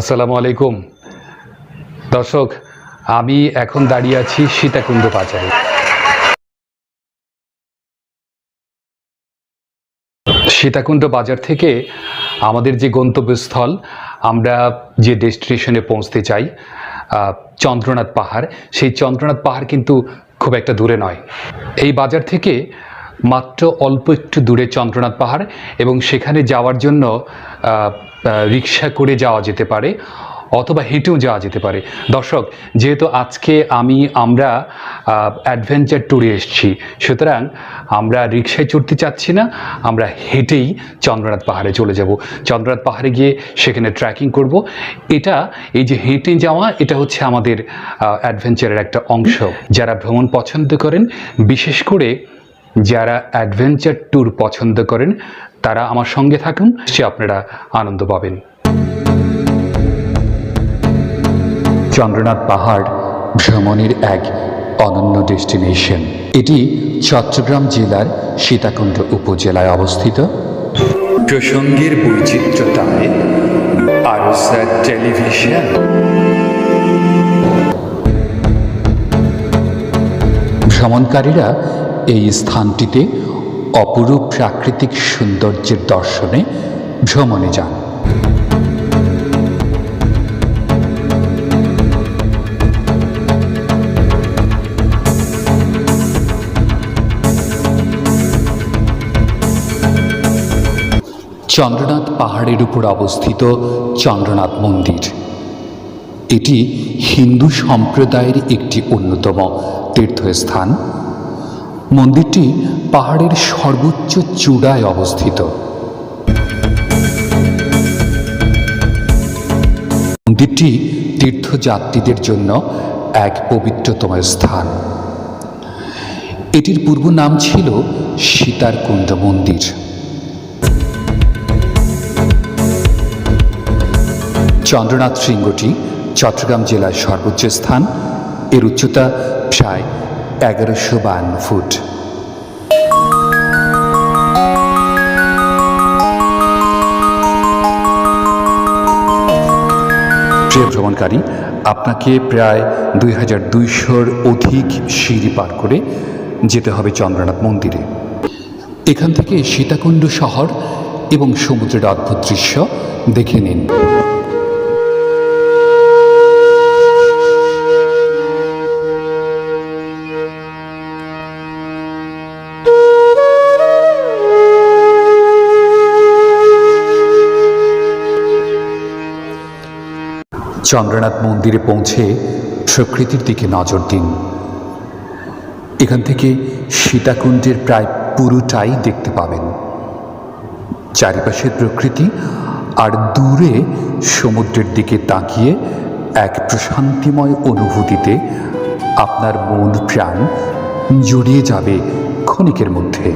আসসালামু আলাইকুম। দর্শক, আমি এখন দাঁড়িয়ে আছি সীতাকুণ্ড বাজারে। সীতাকুণ্ড বাজার থেকে আমাদের যে গন্তব্যস্থল, আমরা যে ডেস্টিনেশনে পৌঁছতে চাই চন্দ্রনাথ পাহাড়, সেই চন্দ্রনাথ পাহাড় কিন্তু খুব একটা দূরে নয়। এই বাজার থেকে মাত্র অল্প একটু দূরে চন্দ্রনাথ পাহাড় এবং সেখানে যাওয়ার জন্য রিক্সা করে যাওয়া যেতে পারে অথবা হেঁটেও যাওয়া যেতে পারে। দর্শক, যেহেতু আজকে আমি, আমরা অ্যাডভেঞ্চার ট্যুরে এসেছি, সুতরাং আমরা রিক্সায় চড়তে চাচ্ছি না, আমরা হেঁটেই চন্দ্রনাথ পাহাড়ে চলে যাব। চন্দ্রনাথ পাহাড়ে গিয়ে সেখানে ট্রেকিং করব। এটা, এই যে হেঁটে যাওয়া, এটা হচ্ছে আমাদের অ্যাডভেঞ্চারের একটা অংশ। যারা ভ্রমণ পছন্দ করেন, বিশেষ করে যারা অ্যাডভেঞ্চার ট্যুর পছন্দ করেন তারা আমার সঙ্গে থাকুন সে আপনারা আনন্দ পাবেন। চন্দ্রনাথ পাহাড় ভ্রমণের এক অনন্য ডেস্টিনেশন এটি চট্টগ্রাম জেলার সীতাকুণ্ড উপজেলায় অবস্থিত। প্রসঙ্গের বৈচিত্র্যতায় আরও স্যার টেলিভিশন। ভ্রমণকারীরা এই স্থানটিতে অপরূপ প্রাকৃতিক সৌন্দর্যের দর্শনে ভ্রমণে যান। চন্দ্রনাথ পাহাড়ের উপর অবস্থিত চন্দ্রনাথ মন্দির। এটি হিন্দু সম্প্রদায়ের একটি অন্যতম তীর্থস্থান। মন্দিরটি পাহাড়ের সর্বোচ্চ চূড়ায় অবস্থিত। মন্দিরটি তীর্থযাত্রীদের জন্য এক পবিত্রতম স্থান। এটির পূর্ব নাম ছিল সীতারকুণ্ড মন্দির। চন্দ্রনাথ শৃঙ্গটি চট্টগ্রাম জেলার সর্বোচ্চ স্থান। এর উচ্চতা প্রায় এগারোশো বায়ান্ন ফুট। প্রিয় ভ্রমণকারী, আপনাকে প্রায় দুই হাজার দুইশোর অধিক সিঁড়ি পার করে যেতে হবে চন্দ্রনাথ মন্দিরে। এখান থেকে সীতাকুণ্ড শহর এবং সমুদ্রের অদ্ভুত দৃশ্য দেখে নিন। চন্দ্রনাথ মন্দিরে পৌঁছে প্রকৃতির দিকে নজর দিন। এখান থেকে সীতাকুণ্ডের প্রায় পুরোটাই দেখতে পাবেন। চারিপাশের প্রকৃতি আর দূরে সমুদ্রের দিকে তাকিয়ে এক প্রশান্তিময় অনুভূতিতে আপনার মন প্রাণ জড়িয়ে যাবে ক্ষণিকের মধ্যে।